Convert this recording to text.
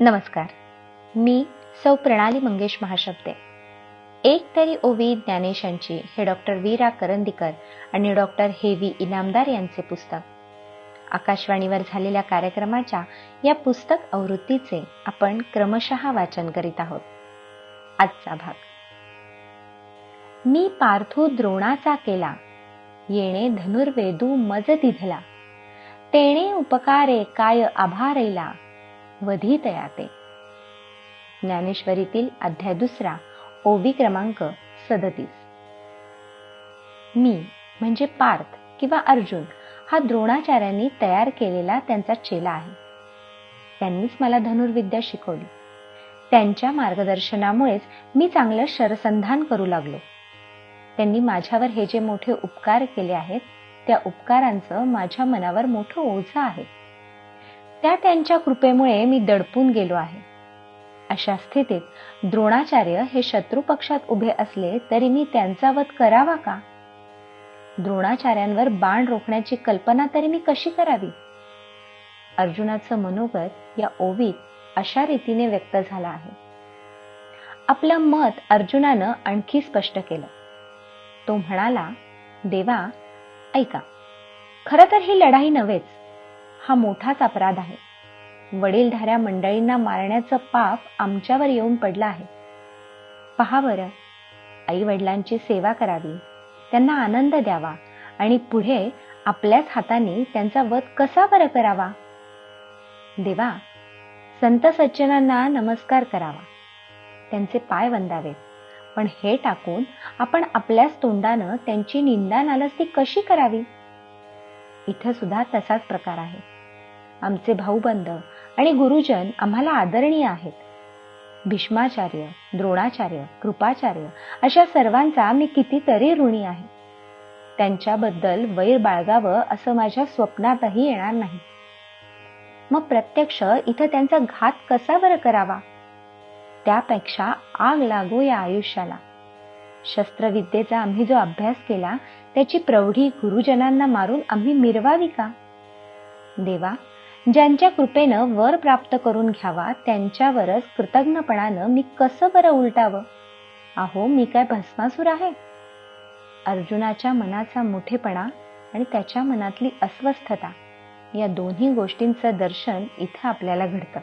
नमस्कार. मी सौ प्रणाली मंगेश महाशब्दे. एक तरी ओवी ज्ञानेशांची हे डॉक्टर वीरा करंदीकर आणि डॉक्टर हेवी इनामदार यांचे पुस्तक. आकाशवाणीवर झालेल्या कार्यक्रमाच्या या पुस्तक आवृत्तीचे आपण क्रमशः वाचन करीत आहोत. आजचा भाग. मी पार्थू द्रोणाचा केला. येणे धनुर्वेदू मज दिधला. तेणे उपकारे काय आभारेला. वधी तयाते. ज्ञानेश्वरीतील अध्याय दुसरा ओवी क्रमांक सदतीस. मी म्हणजे पार्थ किंवा अर्जुन हा द्रोणाचार्यांनी तयार केलेला त्यांचा चेला आहे. त्यांनीच मला धनुर्विद्या शिकवली. त्यांच्या मार्गदर्शनामुळेच मी चांगलं शरसंधान करू लागलो. त्यांनी माझ्यावर हे जे मोठे उपकार केले आहेत त्या उपकारांचं माझ्या मनावर मोठं ओझं आहे. त्या त्यांच्या कृपेमुळे मी दडपून गेलो आहे. अशा स्थितीत द्रोणाचार्य हे शत्रू पक्षात उभे असले तरी मी त्यांचा वध करावा का? द्रोणाचार्यांवर बाण रोखण्याची कल्पना तरी मी कशी करावी? अर्जुनाचं मनोगत या ओवीत अशा रीतीने व्यक्त झाला आहे. आपलं मत अर्जुनानं आणखी स्पष्ट केलं. तो म्हणाला देवा ऐका. खरं तर ही लढाई नव्हेच. हा मोठाच अपराध आहे. वडीलधाऱ्या मंडळींना मारण्याचं पाप आमच्यावर येऊन पडलं आहे. पहा बरं. आई वडिलांची सेवा करावी. त्यांना आनंद द्यावा आणि पुढे आपल्याच हाताने त्यांचा वध कसा बरं करावा? देवा संत सज्जनांना नमस्कार करावा. त्यांचे पाय वंदावेत. पण हे टाकून आपण आपल्याच तोंडानं त्यांची निंदा नालस्ती कशी करावी? इथं सुद्धा तसाच प्रकार आहे. आमचे भाऊबंद आणि गुरुजन आम्हाला आदरणीय आहेत. भीष्माचार्य द्रोणाचार्य कृपाचार्य अशा सर्वांचा मी कितीतरी ऋणी आहे. त्यांच्याबद्दल वैर बाळगावं असं माझ्या स्वप्नातही येणार नाही. मग प्रत्यक्ष इथं त्यांचा घात कसा बरं करावा? त्यापेक्षा आग लागू या आयुष्याला. शस्त्रविद्येचा आम्ही जो अभ्यास केला त्याची प्रौढी गुरुजनांना मारून आम्ही मिरवावी का? देवा ज्यांच्या कृपेनं वर प्राप्त करून घ्यावा त्यांच्यावरच कृतज्ञपणानं मी कसं बरं उलटावं? अहो मी काय भस्मासूर आहे? अर्जुनाच्या मनाचा मोठेपणा आणि त्याच्या मनातली अस्वस्थता या दोन्ही गोष्टींचं दर्शन इथं आपल्याला घडतं.